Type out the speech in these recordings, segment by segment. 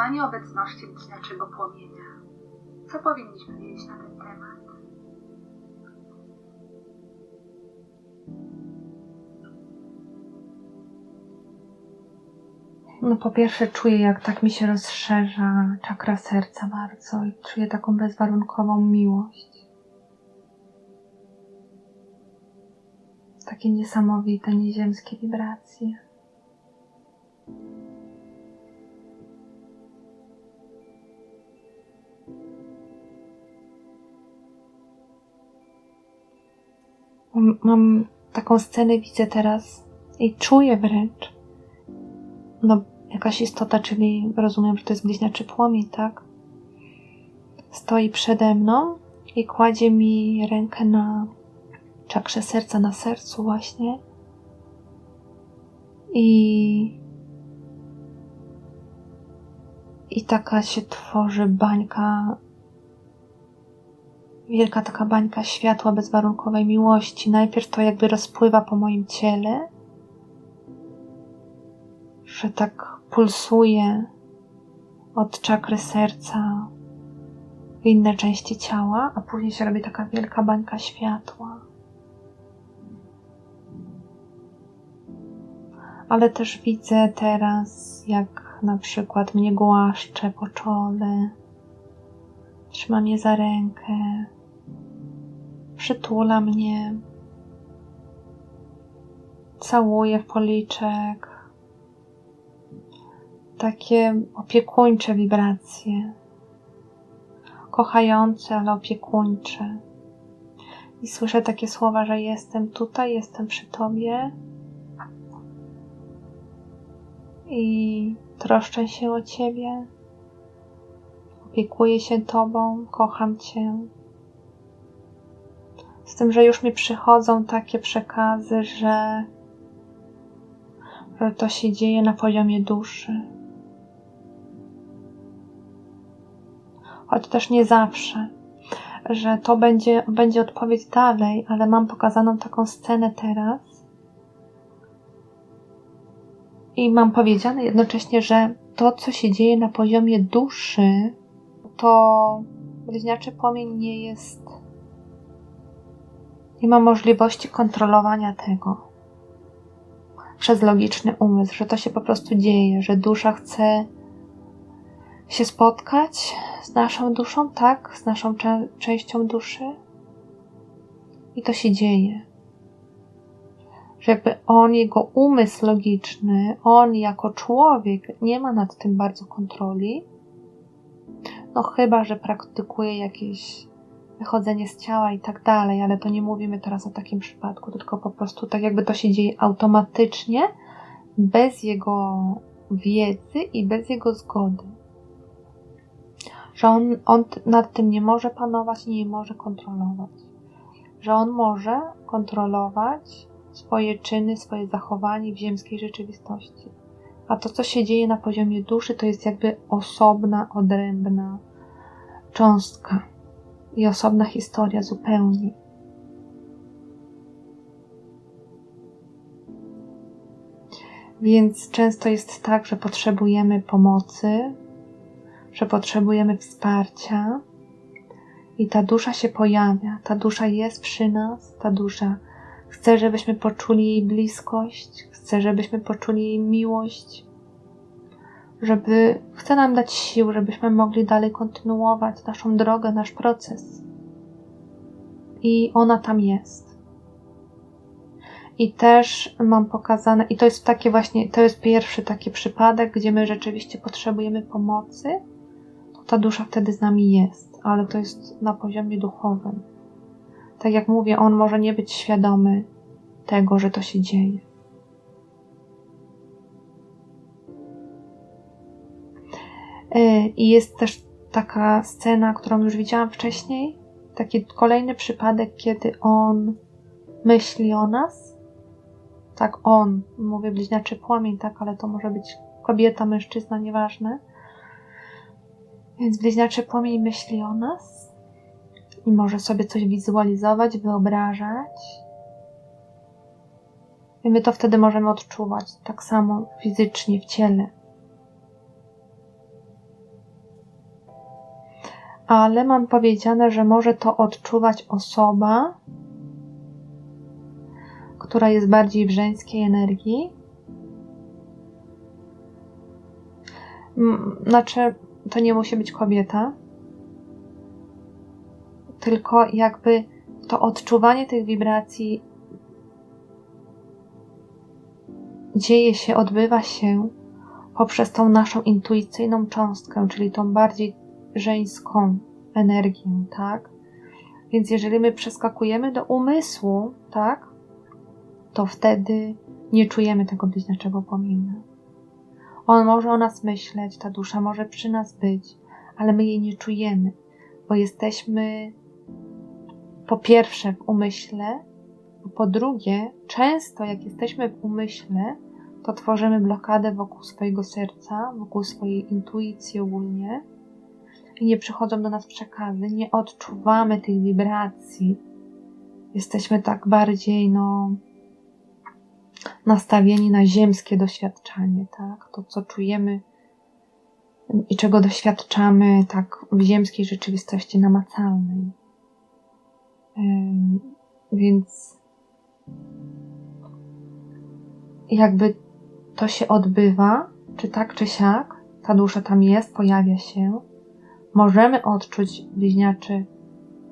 Odczuwanie obecności bliźniaczego płomienia. Co powinniśmy wiedzieć na ten temat? No po pierwsze czuję, jak tak mi się rozszerza czakra serca bardzo i czuję taką bezwarunkową miłość. Takie niesamowite, nieziemskie wibracje. Mam- taką scenę, widzę teraz i czuję wręcz, no, jakaś istota, czyli rozumiem, że to jest bliźniaczy płomień, tak? Stoi przede mną i kładzie mi rękę na czakrze serca, na sercu właśnie. I i taka się tworzy bańka, wielka taka bańka światła bezwarunkowej miłości. Najpierw to jakby rozpływa po moim ciele, że tak pulsuje od czakry serca w inne części ciała, a później się robi taka wielka bańka światła. Ale też widzę teraz, jak na przykład mnie głaszcze po czole, trzyma mnie za rękę, przytula mnie, całuje w policzek, takie opiekuńcze wibracje, kochające, ale opiekuńcze. I słyszę takie słowa, że jestem tutaj, jestem przy Tobie. I troszczę się o Ciebie, opiekuję się Tobą, kocham Cię. Tym, że już mi przychodzą takie przekazy, że, że to się dzieje na poziomie duszy. choć też nie zawsze, że to będzie, będzie odpowiedź dalej, ale mam pokazaną taką scenę teraz. I mam powiedziane jednocześnie, że to, co się dzieje na poziomie duszy, to bliźniaczy płomień nie jest. Nie ma możliwości kontrolowania tego przez logiczny umysł, że to się po prostu dzieje, że dusza chce się spotkać z naszą duszą, tak, z naszą cze- częścią duszy. I to się dzieje. Że jakby on, jego umysł logiczny, on jako człowiek nie ma nad tym bardzo kontroli. No chyba, że praktykuje jakieś wychodzenie z ciała i tak dalej, ale to nie mówimy teraz o takim przypadku, tylko po prostu tak jakby to się dzieje automatycznie, bez jego wiedzy i bez jego zgody że on, on nad tym nie może panować i nie może kontrolować. Że on może kontrolować swoje czyny, swoje zachowanie w ziemskiej rzeczywistości. A to, co się dzieje na poziomie duszy, to jest jakby osobna, odrębna cząstka i osobna historia zupełnie. Więc często jest tak, że potrzebujemy pomocy, że potrzebujemy wsparcia i ta dusza się pojawia, ta dusza jest przy nas, ta dusza chce, żebyśmy poczuli jej bliskość, chce, żebyśmy poczuli jej miłość, żeby chce nam dać sił, żebyśmy mogli dalej kontynuować naszą drogę, nasz proces. I ona tam jest. I też mam pokazane, i to jest takie właśnie, to jest pierwszy taki przypadek, gdzie my rzeczywiście potrzebujemy pomocy, to ta dusza wtedy z nami jest, ale to jest na poziomie duchowym. Tak jak mówię, on może nie być świadomy tego, że to się dzieje. I jest też taka scena, którą już widziałam wcześniej, taki kolejny przypadek, kiedy on myśli o nas. Tak, on, mówię bliźniaczy płomień, tak, ale to może być kobieta, mężczyzna, nieważne. Więc bliźniaczy płomień myśli o nas i może sobie coś wizualizować, wyobrażać. I my to wtedy możemy odczuwać tak samo fizycznie w ciele. Ale mam powiedziane, że może to odczuwać osoba, która jest bardziej w żeńskiej energii. Mm, Znaczy, to nie musi być kobieta, tylko jakby to odczuwanie tych wibracji dzieje się, odbywa się poprzez tą naszą intuicyjną cząstkę, czyli tą bardziej żeńską energię, tak? Więc jeżeli my przeskakujemy do umysłu, tak, to wtedy nie czujemy tego bliźniaczego płomienia. On może o nas myśleć, ta dusza może przy nas być, ale my jej nie czujemy, bo jesteśmy po pierwsze w umyśle, po drugie, często jak jesteśmy w umyśle, to tworzymy blokadę wokół swojego serca, wokół swojej intuicji ogólnie i nie przychodzą do nas przekazy, nie odczuwamy tych wibracji. Jesteśmy tak bardziej, no, nastawieni na ziemskie doświadczanie, tak? To, co czujemy i czego doświadczamy, tak, w ziemskiej rzeczywistości namacalnej. Ym, Więc jakby to się odbywa, czy tak, czy siak, ta dusza tam jest, pojawia się. Możemy odczuć bliźniaczy,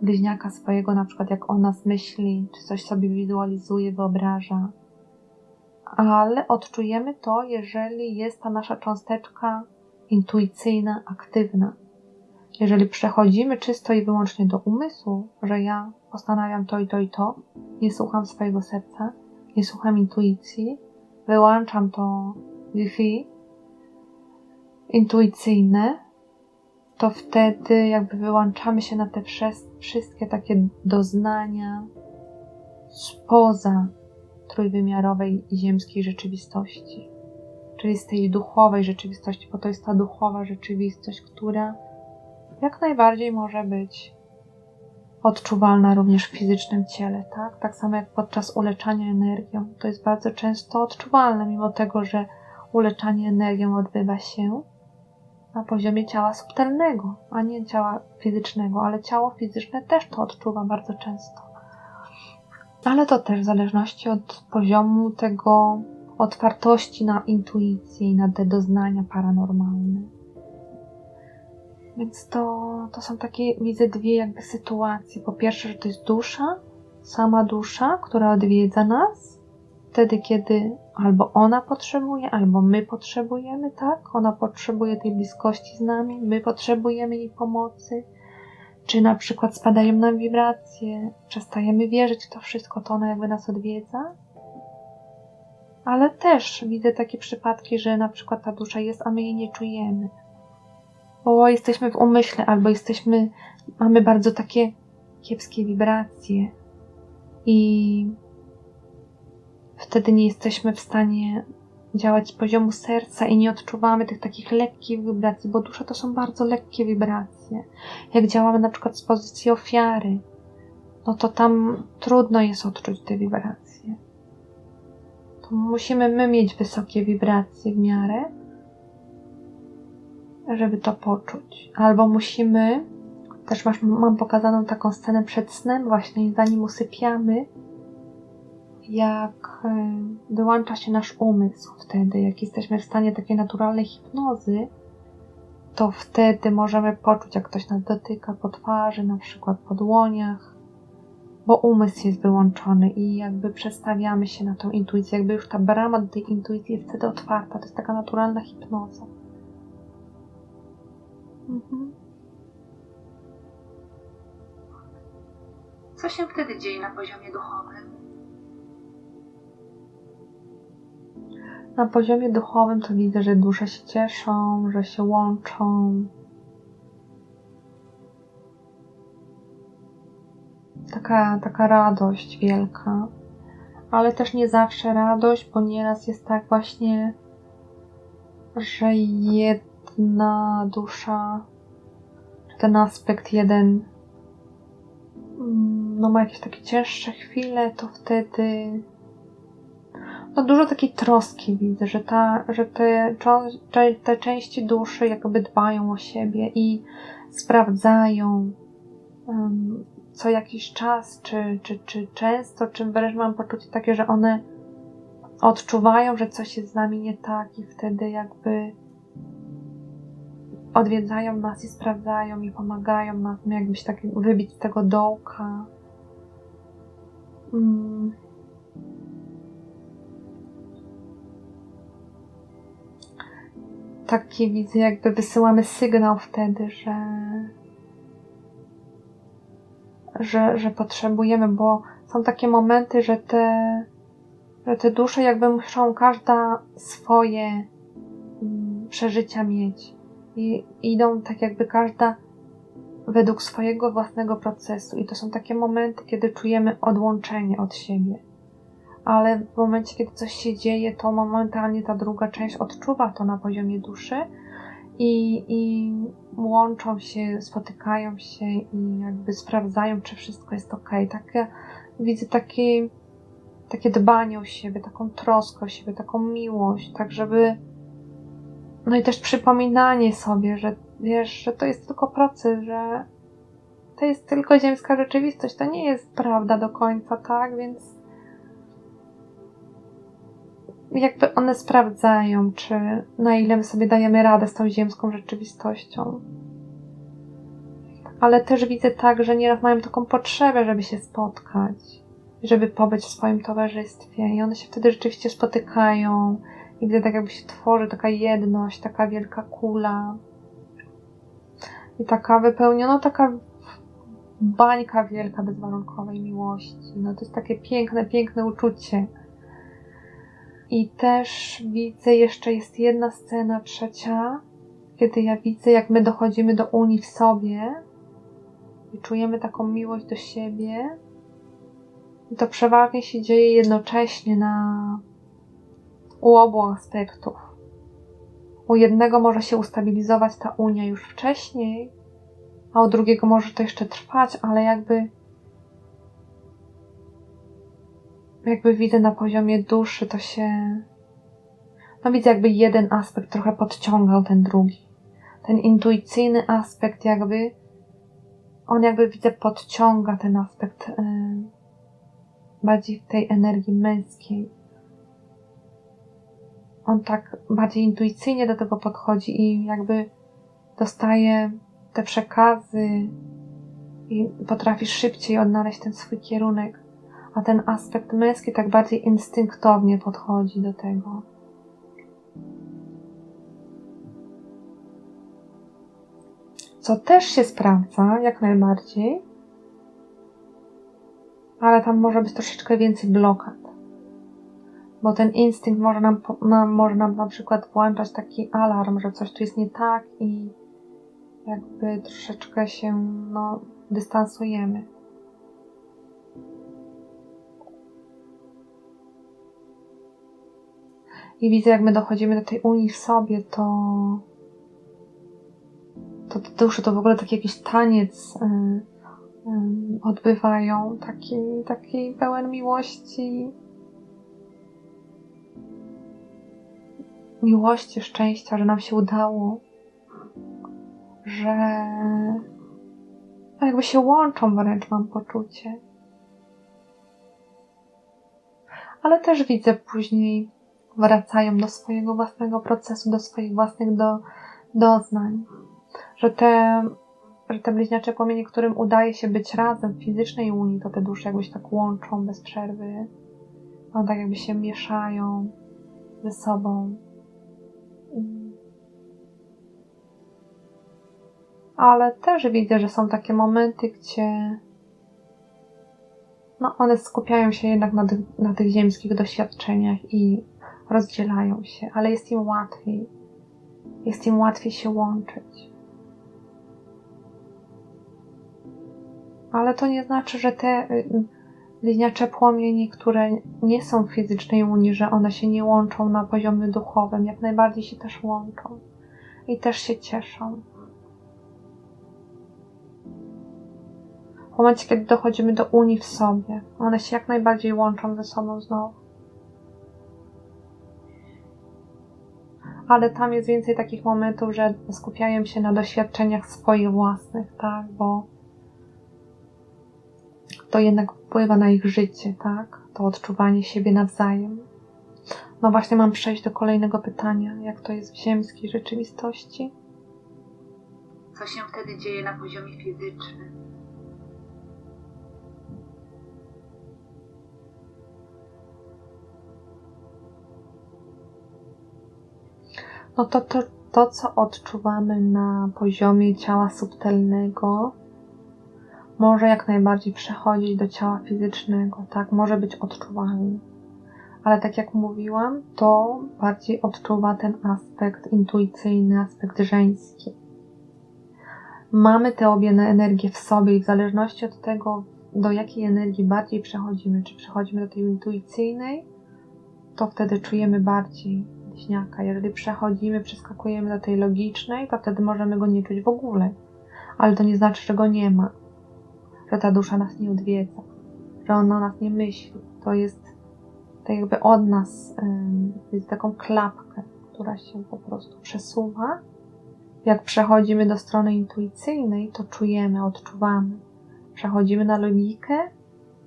bliźniaka swojego, na przykład jak o nas myśli, czy coś sobie wizualizuje, wyobraża. Ale odczujemy to, jeżeli jest ta nasza cząsteczka intuicyjna, aktywna. Jeżeli przechodzimy czysto i wyłącznie do umysłu, że ja postanawiam to i to i to, nie słucham swojego serca, nie słucham intuicji, wyłączam to Wi-Fi intuicyjne, to wtedy jakby wyłączamy się na te wszystkie takie doznania spoza trójwymiarowej ziemskiej rzeczywistości, czyli z tej duchowej rzeczywistości, bo to jest ta duchowa rzeczywistość, która jak najbardziej może być odczuwalna również w fizycznym ciele, tak? Tak samo jak podczas uleczania energią. To jest bardzo często odczuwalne, mimo tego, że uleczanie energią odbywa się na poziomie ciała subtelnego, a nie ciała fizycznego, ale ciało fizyczne też to odczuwa bardzo często. Ale to też w zależności od poziomu tego otwartości na intuicję i na te doznania paranormalne. Więc to, to są takie, widzę dwie jakby sytuacje. Po pierwsze, że to jest dusza, sama dusza, która odwiedza nas, wtedy, kiedy albo ona potrzebuje, albo my potrzebujemy, tak? Ona potrzebuje tej bliskości z nami, my potrzebujemy jej pomocy. Czy na przykład spadają nam wibracje, przestajemy wierzyć w to wszystko, to ona jakby nas odwiedza. Ale też widzę takie przypadki, że na przykład ta dusza jest, a my jej nie czujemy bo jesteśmy w umyśle, albo jesteśmy, mamy bardzo takie kiepskie wibracje i wtedy nie jesteśmy w stanie działać z poziomu serca i nie odczuwamy tych takich lekkich wibracji, bo dusza to są bardzo lekkie wibracje. Jak działamy na przykład z pozycji ofiary, no to tam trudno jest odczuć te wibracje. To musimy my mieć wysokie wibracje w miarę, żeby to poczuć. Albo musimy, też masz, mam pokazaną taką scenę przed snem, właśnie zanim usypiamy, jak y, wyłącza się nasz umysł wtedy, jak jesteśmy w stanie takiej naturalnej hipnozy, to wtedy możemy poczuć, jak ktoś nas dotyka po twarzy, na przykład po dłoniach, bo umysł jest wyłączony i jakby przestawiamy się na tą intuicję, jakby już ta brama do tej intuicji jest wtedy otwarta. To jest taka naturalna hipnoza. Mhm. Co się wtedy dzieje na poziomie duchowym? Na poziomie duchowym to widzę, że dusze się cieszą, że się łączą. Taka, taka radość wielka, ale też nie zawsze radość, bo nieraz jest tak właśnie, że jedna dusza, ten aspekt jeden, mm, no ma jakieś takie cięższe chwile, to wtedy no dużo takiej troski widzę, że, ta, że te, te części duszy jakby dbają o siebie i sprawdzają um, co jakiś czas, czy, czy, czy często, czy wręcz mam poczucie takie, że one odczuwają, że coś jest z nami nie tak i wtedy jakby odwiedzają nas i sprawdzają i pomagają nam jakby się tak wybić z tego dołka. Mm. Taki widzę, jakby wysyłamy sygnał wtedy, że, że, że potrzebujemy, bo są takie momenty, że te, że te dusze jakby muszą każda swoje mm, przeżycia mieć. I idą tak jakby każda według swojego własnego procesu. I to są takie momenty, kiedy czujemy odłączenie od siebie. Ale w momencie, kiedy coś się dzieje, to momentalnie ta druga część odczuwa to na poziomie duszy i, i łączą się, spotykają się i jakby sprawdzają, czy wszystko jest ok. Takie, widzę takie, takie dbanie o siebie, taką troskę o siebie, taką miłość, tak żeby. No i też przypominanie sobie, że wiesz, że to jest tylko proces, że to jest tylko ziemska rzeczywistość, to nie jest prawda do końca, tak? Więc jakby one sprawdzają, czy na ile my sobie dajemy radę z tą ziemską rzeczywistością. Ale też widzę tak, że nieraz mają taką potrzebę, żeby się spotkać, żeby pobyć w swoim towarzystwie i one się wtedy rzeczywiście spotykają i gdy tak jakby się tworzy taka jedność, taka wielka kula i taka wypełniona, taka bańka wielka bezwarunkowej miłości. No to jest takie piękne, piękne uczucie. I też widzę, jeszcze jest jedna scena trzecia, kiedy ja widzę, jak my dochodzimy do Unii w sobie i czujemy taką miłość do siebie. I to przeważnie się dzieje jednocześnie na u obu aspektów. U jednego może się ustabilizować ta Unia już wcześniej, a u drugiego może to jeszcze trwać, ale jakby jakby widzę na poziomie duszy, to się. No widzę, jakby jeden aspekt trochę podciągał ten drugi. Ten intuicyjny aspekt, jakby. On jakby widzę, podciąga ten aspekt yy, bardziej w tej energii męskiej. On tak bardziej intuicyjnie do tego podchodzi i jakby dostaje te przekazy i potrafi szybciej odnaleźć ten swój kierunek a ten aspekt męski tak bardziej instynktownie podchodzi do tego. Co też się sprawdza, jak najbardziej, ale tam może być troszeczkę więcej blokad. Bo ten instynkt może nam, nam, może nam na przykład włączać taki alarm, że coś tu jest nie tak i jakby troszeczkę się no, dystansujemy. I widzę, jak my dochodzimy do tej unii w sobie, to to te dusze to w ogóle taki jakiś taniec y, y, odbywają, taki, taki pełen miłości, miłości, szczęścia, że nam się udało, że jakby się łączą wręcz mam poczucie. Ale też widzę później wracają do swojego własnego procesu, do swoich własnych do, doznań. Że te, że te bliźniacze płomienie, którym udaje się być razem w fizycznej unii, to te dusze jakby się tak łączą bez przerwy. One tak jakby się mieszają ze sobą. Ale też widzę, że są takie momenty, gdzie no, one skupiają się jednak na, na tych ziemskich doświadczeniach i rozdzielają się, ale jest im łatwiej. Jest im łatwiej się łączyć. Ale to nie znaczy, że te liniacze y, płomienie, które nie są w fizycznej unii, że one się nie łączą na poziomie duchowym, jak najbardziej się też łączą i też się cieszą. W momencie, kiedy dochodzimy do unii w sobie, one się jak najbardziej łączą ze sobą znowu. Ale tam jest więcej takich momentów, że skupiają się na doświadczeniach swoich własnych, tak, bo to jednak wpływa na ich życie, tak, to odczuwanie siebie nawzajem. No właśnie mam przejść do kolejnego pytania, jak to jest w ziemskiej rzeczywistości? Co się wtedy dzieje na poziomie fizycznym? No to, to, to, co odczuwamy na poziomie ciała subtelnego, może jak najbardziej przechodzić do ciała fizycznego, tak? Może być odczuwalny. Ale tak jak mówiłam, to bardziej odczuwa ten aspekt intuicyjny, aspekt żeński. Mamy te obie energie w sobie i w zależności od tego, do jakiej energii bardziej przechodzimy, czy przechodzimy do tej intuicyjnej, to wtedy czujemy bardziej bliźniaka. Jeżeli przechodzimy, przeskakujemy do tej logicznej, to wtedy możemy go nie czuć w ogóle. Ale to nie znaczy, że go nie ma, że ta dusza nas nie odwiedza, że ona nas nie myśli. To jest tak jakby od nas, jest taką klapkę, która się po prostu przesuwa. Jak przechodzimy do strony intuicyjnej, to czujemy, odczuwamy. Przechodzimy na logikę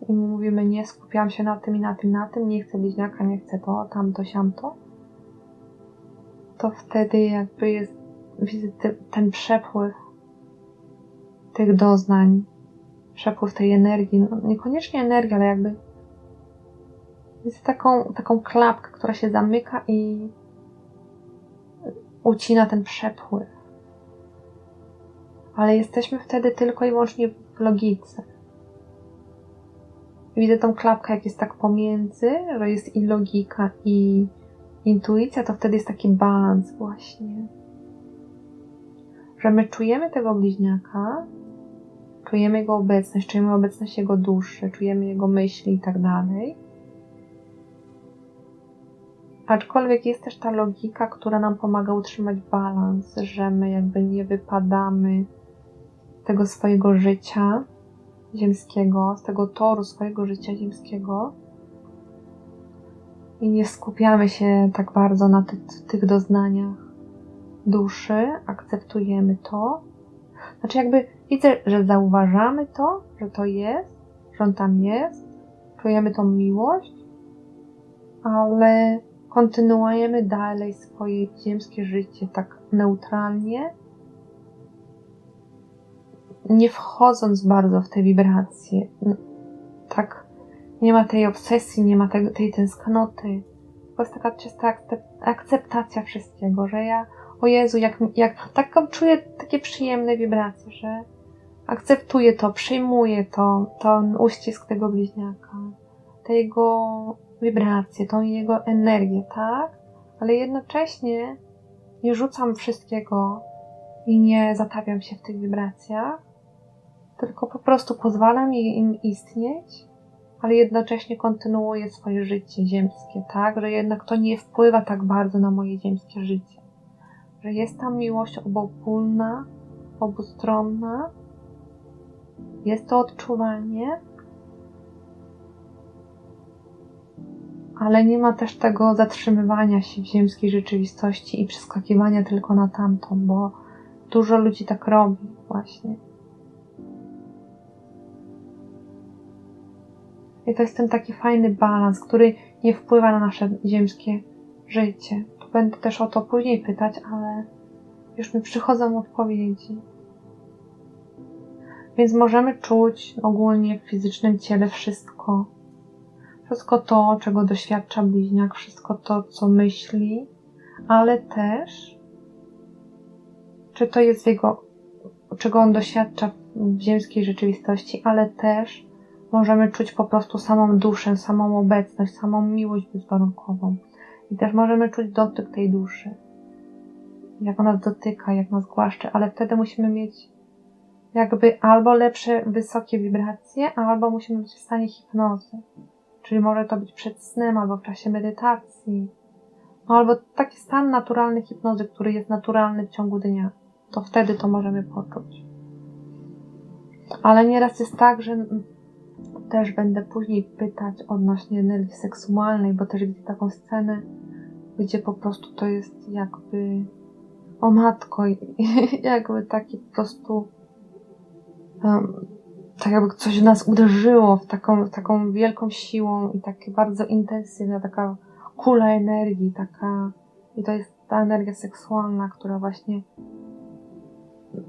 i mówimy, nie skupiam się na tym i na tym, na tym, nie chcę bliźniaka, nie chcę to, tamto, siamto to wtedy jakby jest widzę ten przepływ tych doznań, przepływ tej energii, no niekoniecznie energii, ale jakby jest taką, taką klapkę, która się zamyka i ucina ten przepływ. Ale jesteśmy wtedy tylko i wyłącznie w logice. Widzę tą klapkę, jak jest tak pomiędzy, że jest i logika, i intuicja to wtedy jest taki balans właśnie. Że my czujemy tego bliźniaka, czujemy jego obecność, czujemy obecność jego duszy, czujemy jego myśli i tak dalej. Aczkolwiek jest też ta logika, która nam pomaga utrzymać balans, że my jakby nie wypadamy z tego swojego życia ziemskiego, z tego toru swojego życia ziemskiego, i nie skupiamy się tak bardzo na ty tych doznaniach duszy, akceptujemy to. Znaczy, jakby widzę, że zauważamy to, że to jest, że on tam jest, czujemy tą miłość, ale kontynuujemy dalej swoje ziemskie życie tak neutralnie, nie wchodząc bardzo w te wibracje. Tak nie ma tej obsesji, nie ma tej, tej tęsknoty. To jest taka czysta akceptacja wszystkiego, że ja, o Jezu, jak, jak taką czuję takie przyjemne wibracje, że akceptuję to, przyjmuję to, ten uścisk tego bliźniaka, te jego wibracje, tą jego energię, tak? Ale jednocześnie nie rzucam wszystkiego i nie zatawiam się w tych wibracjach, tylko po prostu pozwalam im istnieć ale jednocześnie kontynuuję swoje życie ziemskie, tak? Że jednak to nie wpływa tak bardzo na moje ziemskie życie. Że jest tam miłość obopólna, obustronna, jest to odczuwanie, ale nie ma też tego zatrzymywania się w ziemskiej rzeczywistości i przeskakiwania tylko na tamtą, bo dużo ludzi tak robi właśnie. I to jest ten taki fajny balans, który nie wpływa na nasze ziemskie życie. Tu będę też o to później pytać, ale już mi przychodzą odpowiedzi. Więc możemy czuć ogólnie w fizycznym ciele wszystko. Wszystko to, czego doświadcza bliźniak, wszystko to, co myśli, ale też, czy to jest jego, czego on doświadcza w ziemskiej rzeczywistości, ale też możemy czuć po prostu samą duszę, samą obecność, samą miłość bezwarunkową. I też możemy czuć dotyk tej duszy. Jak ona nas dotyka, jak nas głaszcze, ale wtedy musimy mieć jakby albo lepsze, wysokie wibracje, albo musimy być w stanie hipnozy. Czyli może to być przed snem, albo w czasie medytacji, albo taki stan naturalny hipnozy, który jest naturalny w ciągu dnia. To wtedy to możemy poczuć. Ale nieraz jest tak, że też będę później pytać odnośnie energii seksualnej, bo też widzę taką scenę, gdzie po prostu to jest jakby o matko, jakby taki po prostu um, tak jakby coś w nas uderzyło w taką, taką wielką siłą i takie bardzo intensywna, taka kula energii, taka i to jest ta energia seksualna, która właśnie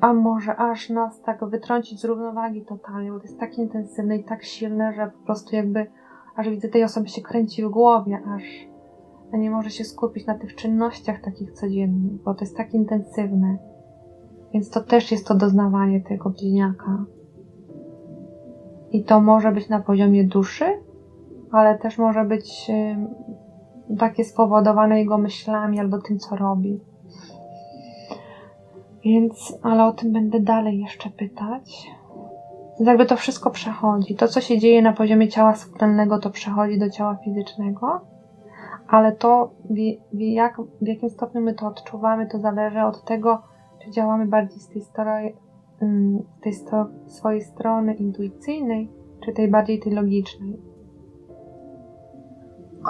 a może aż nas tak wytrącić z równowagi totalnie, bo to jest tak intensywne i tak silne, że po prostu jakby aż widzę tej osoby się kręci w głowie, aż nie może się skupić na tych czynnościach takich codziennych, bo to jest tak intensywne. Więc to też jest to doznawanie tego bliźniaka. I to może być na poziomie duszy, ale też może być takie spowodowane jego myślami albo tym, co robi. Więc, ale o tym będę dalej jeszcze pytać. Więc jakby to wszystko przechodzi. To, co się dzieje na poziomie ciała subtelnego, to przechodzi do ciała fizycznego, ale to, w, jak, w jakim stopniu my to odczuwamy, to zależy od tego, czy działamy bardziej z tej, strony, z tej sto, swojej strony intuicyjnej, czy tej bardziej tej logicznej.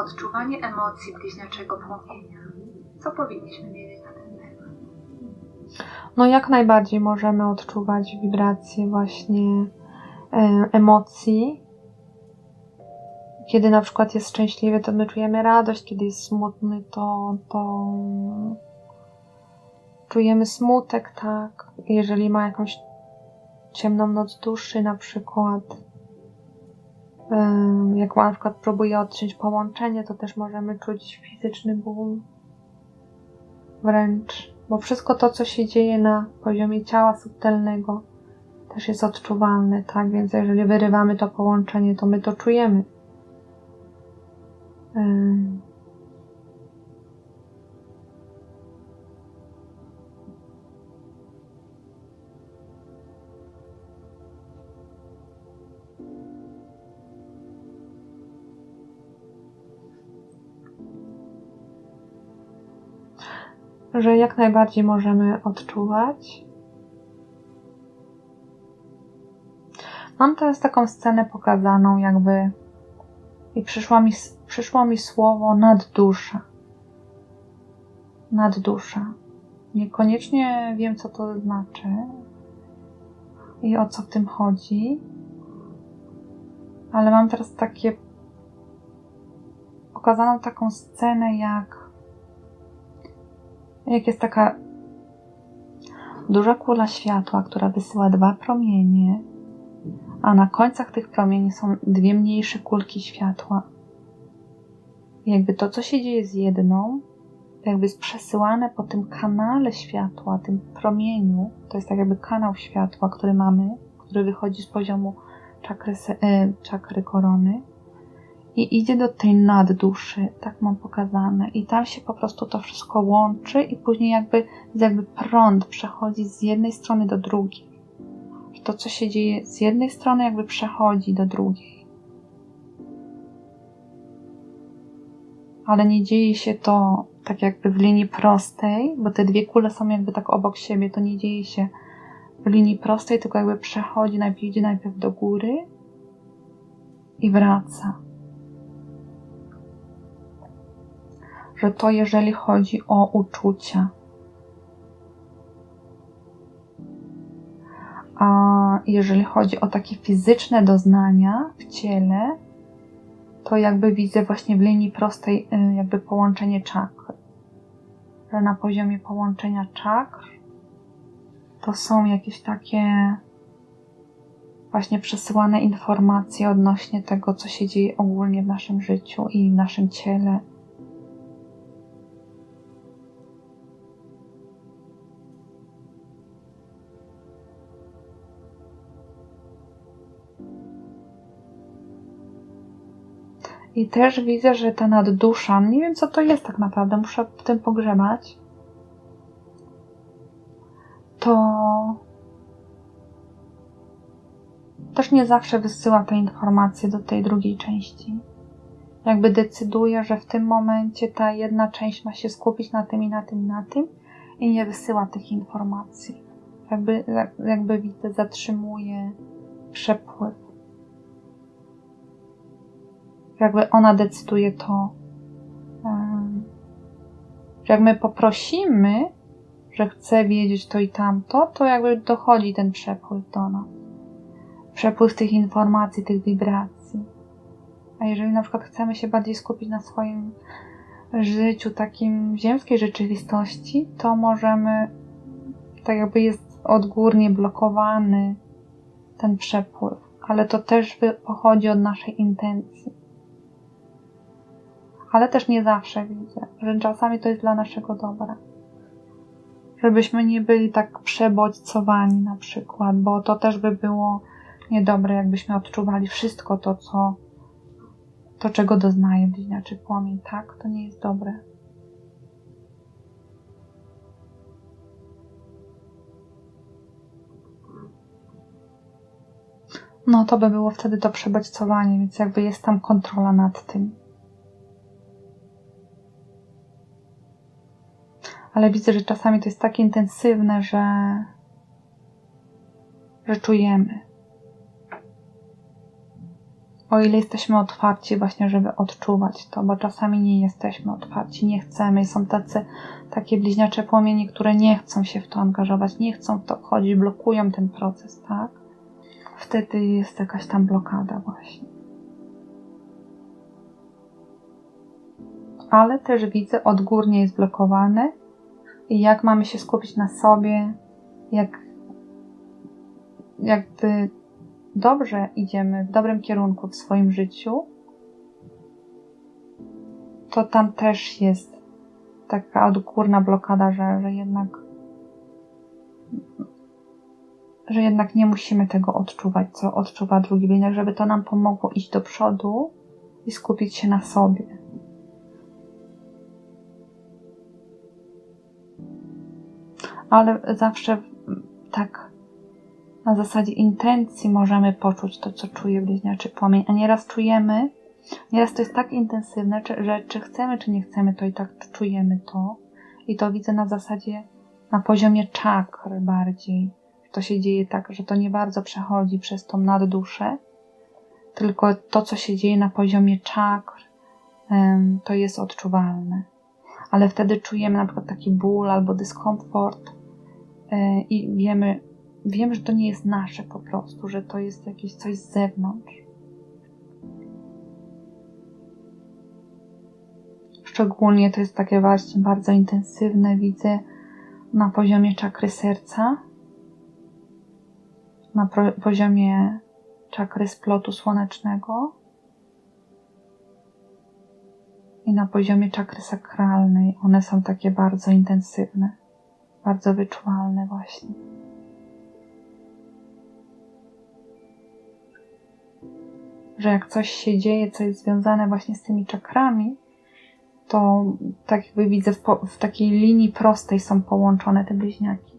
Odczuwanie emocji bliźniaczego płomienia. Co powinniśmy wiedzieć na ten? No, jak najbardziej możemy odczuwać wibracje właśnie e, emocji. Kiedy na przykład jest szczęśliwy, to my czujemy radość, kiedy jest smutny, to, to czujemy smutek, tak. Jeżeli ma jakąś ciemną noc duszy na przykład, jak na przykład próbuje odciąć połączenie, to też możemy czuć fizyczny ból. Wręcz, bo wszystko to, co się dzieje na poziomie ciała subtelnego, też jest odczuwalne, tak? Więc jeżeli wyrywamy to połączenie, to my to czujemy. Że jak najbardziej możemy odczuwać. Mam teraz taką scenę pokazaną, jakby i przyszło mi, przyszło mi słowo naddusza. Naddusza. Niekoniecznie wiem, co to znaczy i o co w tym chodzi, ale mam teraz takie pokazaną taką scenę, jak jak jest taka duża kula światła, która wysyła dwa promienie, a na końcach tych promieni są dwie mniejsze kulki światła. jakby to, co się dzieje z jedną, jakby jest przesyłane po tym kanale światła, tym promieniu, to jest tak jakby kanał światła, który mamy, który wychodzi z poziomu czakry, e, czakry korony, i idzie do tej nadduszy, tak mam pokazane, i tam się po prostu to wszystko łączy, i później jakby, jakby prąd przechodzi z jednej strony do drugiej. To, co się dzieje z jednej strony, jakby przechodzi do drugiej. Ale nie dzieje się to tak jakby w linii prostej, bo te dwie kule są jakby tak obok siebie, to nie dzieje się w linii prostej, tylko jakby przechodzi, najpierw idzie najpierw do góry i wraca. Że to jeżeli chodzi o uczucia. A jeżeli chodzi o takie fizyczne doznania w ciele, to jakby widzę właśnie w linii prostej y, jakby połączenie czakr. Że na poziomie połączenia czakr to są jakieś takie właśnie przesyłane informacje odnośnie tego, co się dzieje ogólnie w naszym życiu i w naszym ciele I też widzę, że ta naddusza, nie wiem co to jest tak naprawdę, muszę w tym pogrzebać. To też nie zawsze wysyła te informacje do tej drugiej części. Jakby decyduje, że w tym momencie ta jedna część ma się skupić na tym i na tym i na tym i nie wysyła tych informacji. Jakby, jakby widzę, zatrzymuje przepływ jakby ona decyduje to, że jak my poprosimy, że chce wiedzieć to i tamto, to jakby dochodzi ten przepływ do nas. Przepływ tych informacji, tych wibracji. A jeżeli na przykład chcemy się bardziej skupić na swoim życiu, takim ziemskiej rzeczywistości, to możemy, tak jakby jest odgórnie blokowany ten przepływ, ale to też pochodzi od naszej intencji. Ale też nie zawsze widzę, że czasami to jest dla naszego dobra. Żebyśmy nie byli tak przebodźcowani na przykład, bo to też by było niedobre, jakbyśmy odczuwali wszystko to, co to, czego doznaje bliźniaczy płomień. Tak, to nie jest dobre. No, to by było wtedy to przebodźcowanie, więc jakby jest tam kontrola nad tym. Ale widzę, że czasami to jest tak intensywne, że, że czujemy. O ile jesteśmy otwarci właśnie, żeby odczuwać to, bo czasami nie jesteśmy otwarci, nie chcemy są tacy, takie bliźniacze płomienie, które nie chcą się w to angażować, nie chcą w to wchodzić, blokują ten proces, tak? Wtedy jest jakaś tam blokada właśnie. Ale też widzę, odgórnie jest blokowane i jak mamy się skupić na sobie, jak jakby dobrze idziemy w dobrym kierunku w swoim życiu, to tam też jest taka odgórna blokada, że, że jednak że jednak nie musimy tego odczuwać, co odczuwa drugi bliźniak, żeby to nam pomogło iść do przodu i skupić się na sobie. Ale zawsze tak na zasadzie intencji możemy poczuć to, co czuje bliźniaczy płomień, a nieraz czujemy, nieraz to jest tak intensywne, że czy chcemy, czy nie chcemy, to i tak czujemy to. I to widzę na zasadzie, na poziomie czakr bardziej. To się dzieje tak, że to nie bardzo przechodzi przez tą nadduszę, tylko to, co się dzieje na poziomie czakr, to jest odczuwalne. Ale wtedy czujemy na przykład taki ból albo dyskomfort i wiemy, wiem, że to nie jest nasze po prostu, że to jest jakieś coś z zewnątrz. Szczególnie to jest takie właśnie bardzo intensywne, widzę na poziomie czakry serca, na poziomie czakry splotu słonecznego i na poziomie czakry sakralnej. One są takie bardzo intensywne, bardzo wyczuwalne właśnie. Że jak coś się dzieje, co jest związane właśnie z tymi czakrami, to tak jakby widzę w, po, w takiej linii prostej są połączone te bliźniaki.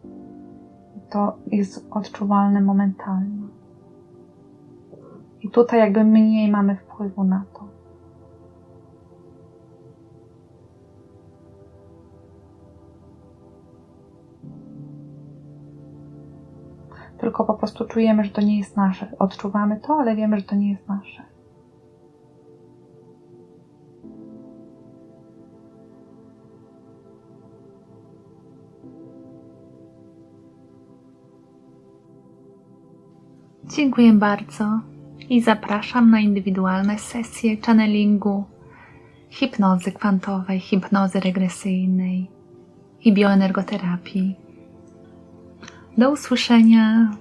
To jest odczuwalne momentalnie. I tutaj jakby mniej mamy wpływu na to. Tylko po prostu czujemy, że to nie jest nasze. Odczuwamy to, ale wiemy, że to nie jest nasze. Dziękuję bardzo i zapraszam na indywidualne sesje channelingu, hipnozy kwantowej, hipnozy regresyjnej i bioenergoterapii. Do usłyszenia